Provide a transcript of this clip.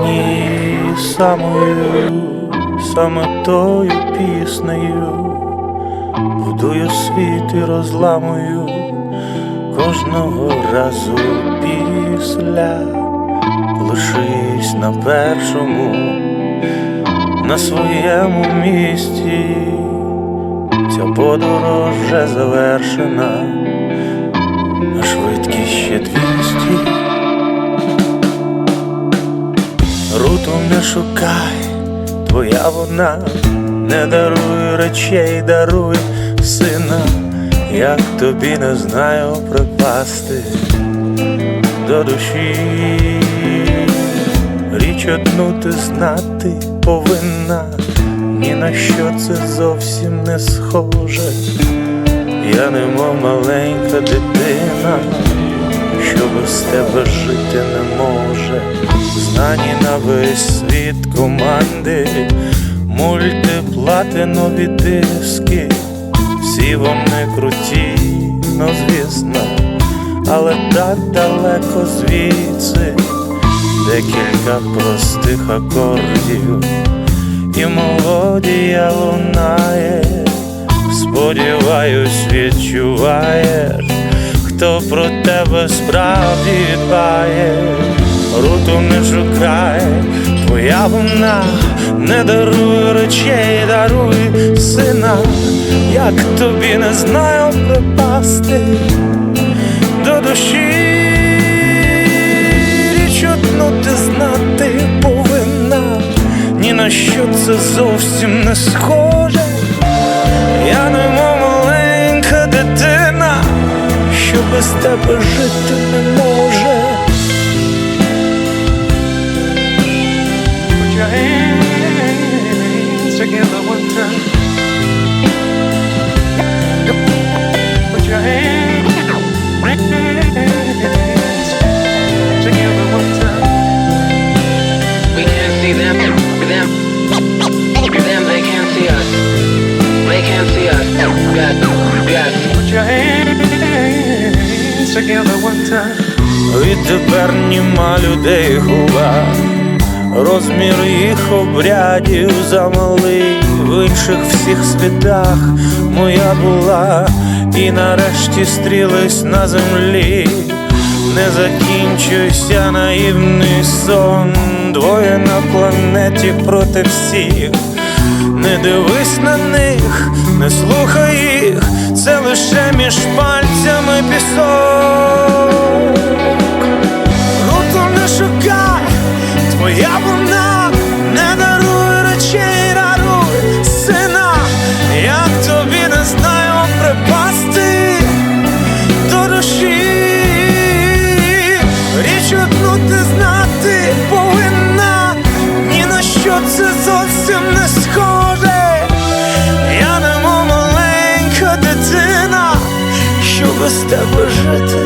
мені самою, саме тою піснею, будую світ і розламую кожного разу після, лишись на першому, на своєму місці, ця подорож вже завершена, а швидкість ще двісті. Руту не шукай, твоя вона, не даруй речей, даруй сина, як тобі не знаю припасти до душі. Річ одну ти знати повинна, ні на що це зовсім не схоже. Я немов маленька дитина, що без тебе жити не може. Знані на весь світ команди, мультиплатинові диски, всі вони круті, ну звісно, але так далеко звідси, декілька простих акордів, і мелодія лунає, сподіваюсь, відчуваєш, хто про тебе справді дбає. Руту не шукай, твоя вона не даруй речей, даруй сина, як тобі не знаю припасти до душі. Річ одну ти знати повинна, ні на що це зовсім не схоже. Без тебе жити не може. Відтепер німа людей губа, розмір їх обрядів замалий в інших всіх світах. Моя була, і нарешті стрілись на землі, не закінчуйся наївний сон, двоє на планеті проти всіх. Не дивись на них, не слухай їх, це лише між пальцями що це зовсім не схоже. Я немов маленька дитина, що без тебе жити